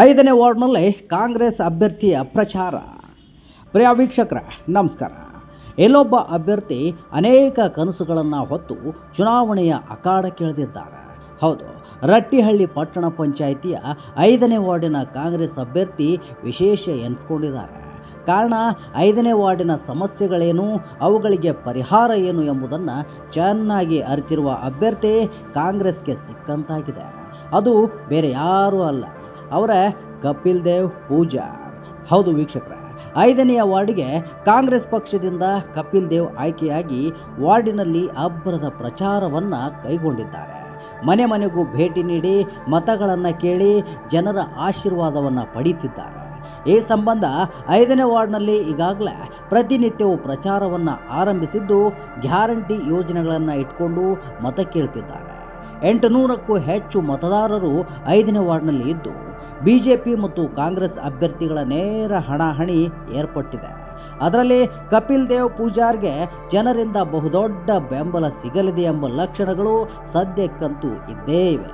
ಐದನೇ ವಾರ್ಡ್ನಲ್ಲಿ ಕಾಂಗ್ರೆಸ್ ಅಭ್ಯರ್ಥಿಯ ಪ್ರಚಾರ. ಪ್ರಿಯ ವೀಕ್ಷಕರ, ನಮಸ್ಕಾರ. ಎಲ್ಲೊಬ್ಬ ಅಭ್ಯರ್ಥಿ ಅನೇಕ ಕನಸುಗಳನ್ನು ಹೊತ್ತು ಚುನಾವಣೆಯ ಅಖಾಡಕ್ಕಿಳಿದಿದ್ದಾರೆ ಹೌದು, ರಟ್ಟಿಹಳ್ಳಿ ಪಟ್ಟಣ ಪಂಚಾಯಿತಿಯ ಐದನೇ ವಾರ್ಡಿನ ಕಾಂಗ್ರೆಸ್ ಅಭ್ಯರ್ಥಿ ವಿಶೇಷ ಎನಿಸ್ಕೊಂಡಿದ್ದಾರೆ. ಕಾರಣ, ಐದನೇ ವಾರ್ಡಿನ ಸಮಸ್ಯೆಗಳೇನು, ಅವುಗಳಿಗೆ ಪರಿಹಾರ ಏನು ಎಂಬುದನ್ನು ಚೆನ್ನಾಗಿ ಅರಿತಿರುವ ಅಭ್ಯರ್ಥಿ ಕಾಂಗ್ರೆಸ್ಗೆ ಸಿಕ್ಕಂತಾಗಿದೆ. ಅದು ಬೇರೆ ಯಾರೂ ಅಲ್ಲ. ಅವರ ಕಪಿಲ್ ದೇವ್ ಪೂಜಾ ಹೌದು ವೀಕ್ಷಕರ, ಐದನೆಯ ವಾರ್ಡ್ಗೆ ಕಾಂಗ್ರೆಸ್ ಪಕ್ಷದಿಂದ ಕಪಿಲ್ ದೇವ್ ಆಯ್ಕೆಯಾಗಿ ವಾರ್ಡಿನಲ್ಲಿ ಅಬ್ಬರದ ಪ್ರಚಾರವನ್ನು ಕೈಗೊಂಡಿದ್ದಾರೆ. ಮನೆ ಮನೆಗೂ ಭೇಟಿ ನೀಡಿ ಮತಗಳನ್ನು ಕೇಳಿ ಜನರ ಆಶೀರ್ವಾದವನ್ನು ಪಡೆಯುತ್ತಿದ್ದಾರೆ ಈ ಸಂಬಂಧ ಐದನೇ ವಾರ್ಡ್ನಲ್ಲಿ ಈಗಾಗಲೇ ಪ್ರತಿನಿತ್ಯವೂ ಪ್ರಚಾರವನ್ನು ಆರಂಭಿಸಿದ್ದು ಗ್ಯಾರಂಟಿ ಯೋಜನೆಗಳನ್ನು ಇಟ್ಕೊಂಡು ಮತ ಕೇಳ್ತಿದ್ದಾರೆ. ಎಂಟು ನೂರಕ್ಕೂ ಹೆಚ್ಚು ಮತದಾರರು ಐದನೇ ವಾರ್ಡ್ನಲ್ಲಿ ಇದ್ದು, ಬಿಜೆಪಿ ಮತ್ತು ಕಾಂಗ್ರೆಸ್ ಅಭ್ಯರ್ಥಿಗಳ ನೇರ ಹಣಾಹಣಿ ಏರ್ಪಟ್ಟಿದೆ. ಅದರಲ್ಲಿ ಕಪಿಲ್ ದೇವ್ ಪೂಜಾರ್ಗೆ ಜನರಿಂದ ಬಹುದೊಡ್ಡ ಬೆಂಬಲ ಸಿಗಲಿದೆ ಎಂಬ ಲಕ್ಷಣಗಳು ಸದ್ಯಕ್ಕಂತೂ ಇದ್ದೇ ಇವೆ.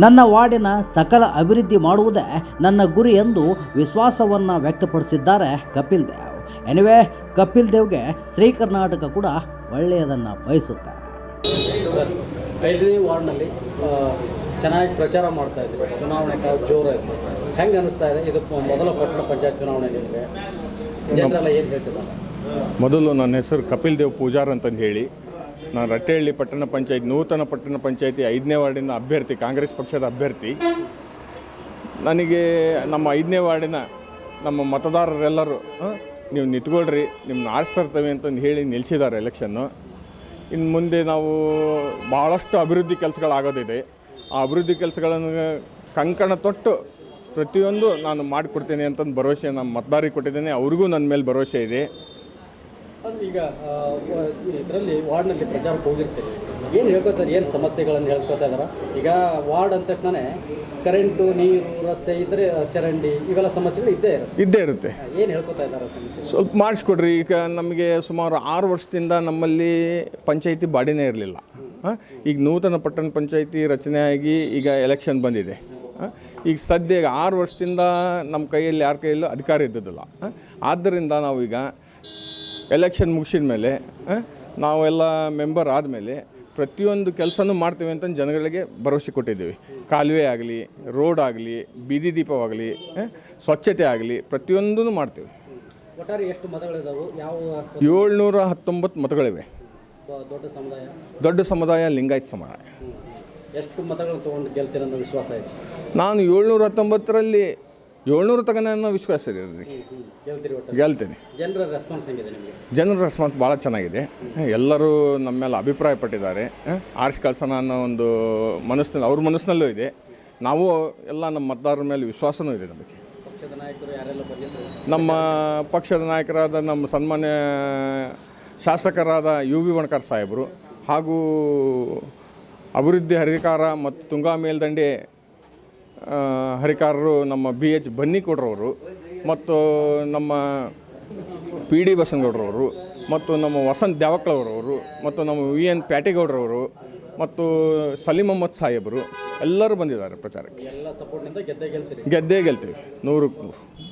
ನನ್ನ ವಾರ್ಡಿನ ಸಕಲ ಅಭಿವೃದ್ಧಿ ಮಾಡುವುದೇ ನನ್ನ ಗುರಿ ಎಂದು ವಿಶ್ವಾಸವನ್ನು ವ್ಯಕ್ತಪಡಿಸಿದ್ದಾರೆ ಕಪಿಲ್ ದೇವ್. ಎನಿವೆ, ಕಪಿಲ್ ದೇವ್ಗೆ ಶ್ರೀ ಕರ್ನಾಟಕ ಕೂಡ ಒಳ್ಳೆಯದನ್ನು ಬಯಸುತ್ತೆ. ಐದನೇ ವಾರ್ಡ್ನಲ್ಲಿ ಚೆನ್ನಾಗಿ ಪ್ರಚಾರ ಮಾಡ್ತಾ ಇದ್ದೀವಿ ಚುನಾವಣೆ ಜೋರಾಯಿತು. ಹೆಂಗೆ ಅನಿಸ್ತಾ ಇದೆ? ಇದು ಮೊದಲ ಪಟ್ಟಣ ಪಂಚಾಯತ್ ಚುನಾವಣೆ ನಿಮಗೆ. ಜನರೆಲ್ಲ ಏನು ಹೇಳ್ತಿದ್ದಾರೆ? ಮೊದಲು ನನ್ನ ಹೆಸರು ಕಪಿಲ್ ದೇವ್ ಪೂಜಾರ್ ಅಂತಂದು ಹೇಳಿ. ನಾನು ರಟ್ಟೆಹಳ್ಳಿ ಪಟ್ಟಣ ಪಂಚಾಯತ್, ನೂತನ ಪಟ್ಟಣ ಪಂಚಾಯತಿ ಐದನೇ ವಾರ್ಡಿನ ಅಭ್ಯರ್ಥಿ, ಕಾಂಗ್ರೆಸ್ ಪಕ್ಷದ ಅಭ್ಯರ್ಥಿ. ನನಗೆ ನಮ್ಮ ಐದನೇ ವಾರ್ಡಿನ ನಮ್ಮ ಮತದಾರರೆಲ್ಲರೂ ನೀವು ನಿಂತ್ಕೊಳ್ರಿ ನಿಮ್ಮನ್ನ ಇರ್ತವೆ ಅಂತಂದು ಹೇಳಿ ನಿಲ್ಲಿಸಿದ್ದಾರೆ ಎಲೆಕ್ಷನ್ನು. ಇನ್ನು ಮುಂದೆ ನಾವು ಭಾಳಷ್ಟು ಅಭಿವೃದ್ಧಿ ಕೆಲಸಗಳಾಗೋದಿದೆ. ಆ ಅಭಿವೃದ್ಧಿ ಕೆಲಸಗಳನ್ನು ಕಂಕಣ ತೊಟ್ಟು ಪ್ರತಿಯೊಂದು ನಾನು ಮಾಡಿಕೊಡ್ತೀನಿ ಅಂತಂದು ಭರವಸೆ ನಮ್ಮ ಮತದಾರಿಗೆ ಕೊಟ್ಟಿದ್ದೇನೆ. ಅವ್ರಿಗೂ ನನ್ನ ಮೇಲೆ ಭರವಸೆ ಇದೆ. ಈಗ ಇದರಲ್ಲಿ ವಾರ್ಡ್ನಲ್ಲಿ ಪ್ರಚಾರಕ್ಕೆ ಹೋಗಿರ್ತೀವಿ ಏನು ಹೇಳ್ಕೊತಾರೆ ಏನು ಸಮಸ್ಯೆಗಳನ್ನು ಹೇಳ್ಕೊತಾ ಇದ್ದಾರೆ ಈಗ ವಾರ್ಡ್ ಅಂದ ತಕ್ಷಣ ಕರೆಂಟು ನೀರು ರಸ್ತೆ ಇದ್ರೆ ಚರಂಡಿ ಇವೆಲ್ಲ ಸಮಸ್ಯೆಗಳು ಇದ್ದೇ ಇರುತ್ತೆ. ಇದ್ದೇ ಇರುತ್ತೆ. ಏನು ಹೇಳ್ಕೊತಾ ಇದ್ದಾರೆ ಸ್ವಲ್ಪ ಮಾಡಿಸ್ಕೊಡ್ರಿ. ಈಗ ನಮಗೆ ಸುಮಾರು ಆರು ವರ್ಷದಿಂದ ನಮ್ಮಲ್ಲಿ ಪಂಚಾಯಿತಿ ಬಾಡಿನೇ ಇರಲಿಲ್ಲ. ಈಗ ನೂತನ ಪಟ್ಟಣ ಪಂಚಾಯಿತಿ ರಚನೆಯಾಗಿ ಈಗ ಎಲೆಕ್ಷನ್ ಬಂದಿದೆ. ಈಗ ಸದ್ಯ ಈಗ ಆರು ವರ್ಷದಿಂದ ನಮ್ಮ ಕೈಯಲ್ಲಿ ಯಾರ ಕೈಯಲ್ಲೂ ಅಧಿಕಾರ ಇದ್ದಿದ್ದಿಲ್ಲ. ಆದ್ದರಿಂದ ಆದ್ದರಿಂದ ನಾವೀಗ ಎಲೆಕ್ಷನ್ ಮುಗಿಸಿದ ಮೇಲೆ ನಾವೆಲ್ಲ ಮೆಂಬರ್ ಆದಮೇಲೆ ಪ್ರತಿಯೊಂದು ಕೆಲಸನೂ ಮಾಡ್ತೀವಿ ಅಂತ ಜನಗಳಿಗೆ ಭರವಸೆ ಕೊಟ್ಟಿದ್ದೀವಿ. ಕಾಲುವೆ ಆಗಲಿ ರೋಡ್ ಆಗಲಿ ಬೀದಿ ದೀಪವಾಗಲಿ ಸ್ವಚ್ಛತೆ ಆಗಲಿ ಪ್ರತಿಯೊಂದೂ ಮಾಡ್ತೀವಿ. ಎಷ್ಟು ಮತಗಳಿದಾವೆ? ಯಾವ ಏಳ್ನೂರ ಹತ್ತೊಂಬತ್ತು ಮತಗಳಿವೆ. ದೊಡ್ಡ ಸಮುದಾಯ? ದೊಡ್ಡ ಸಮುದಾಯ ಲಿಂಗಾಯತ್ ಸಮುದಾಯ. ಎಷ್ಟು ಮತಗಳು ತೊಗೊಂಡು ಗೆಲ್ತೀರ ಅನ್ನೋ ವಿಶ್ವಾಸ ಇದೆ? ನಾನು ಏಳ್ನೂರ ಹತ್ತೊಂಬತ್ತರಲ್ಲಿ ಏಳ್ನೂರು ತಗ ಅನ್ನೋ ವಿಶ್ವಾಸ ಇದೆ ಅದಕ್ಕೆ. ಗೆಲ್ತೀನಿ ಜನರ ರೆಸ್ಪಾನ್ಸ್ ಹೆಂಗಿದೆ ನಿಮಗೆ? ಜನರ ರೆಸ್ಪಾನ್ಸ್ ಭಾಳ ಚೆನ್ನಾಗಿದೆ. ಎಲ್ಲರೂ ನಮ್ಮ ಮೇಲೆ ಅಭಿಪ್ರಾಯ ಪಟ್ಟಿದ್ದಾರೆ ಆರ್ಸ್ ಕಳ್ಸೋಣ ಅನ್ನೋ ಒಂದು ಮನಸ್ಸಿನಲ್ಲಿ ಅವ್ರ ಮನಸ್ಸಿನಲ್ಲೂ ಇದೆ. ನಾವು ಎಲ್ಲ ನಮ್ಮ ಮತದಾರರ ಮೇಲೆ ವಿಶ್ವಾಸನೂ ಇದೆ ನಮಗೆ. ಪಕ್ಷದ ನಾಯಕರು ಯಾರೆಲ್ಲ ಬಂದಿದ್ರು? ನಮ್ಮ ಪಕ್ಷದ ನಾಯಕರಾದ ನಮ್ಮ ಸನ್ಮಾನ್ಯ ಶಾಸಕರಾದ ಯು ವಿ ವಣಕರ್ ಸಾಹೇಬರು ಹಾಗೂ ಅಭಿವೃದ್ಧಿ ಹರಿಕಾರ ಮತ್ತು ತುಂಗಾ ಮೇಲ್ದಂಡೆ ಹರಿಕಾರರು ನಮ್ಮ ಬಿ ಎಚ್ ಬನ್ನಿಕೋಡ್ರವರು ಮತ್ತು ನಮ್ಮ ಪಿ ಡಿ ಬಸನಗೌಡ್ರವರು ಮತ್ತು ನಮ್ಮ ವಸಂತ್ ದ್ಯಾವಕ್ಳವರವರು ಮತ್ತು ನಮ್ಮ ವಿ ಎನ್ ಪ್ಯಾಟೇಗೌಡ್ರವರು ಮತ್ತು ಸಲೀಂ ಮೊಹಮ್ಮದ್ ಸಾಹೇಬರು ಎಲ್ಲರೂ ಬಂದಿದ್ದಾರೆ ಪ್ರಚಾರಕ್ಕೆ. ಗೆದ್ದೇ ಗೆಲ್ತೀವಿ. ನೂರಕ್ಕೆ ನೂರು.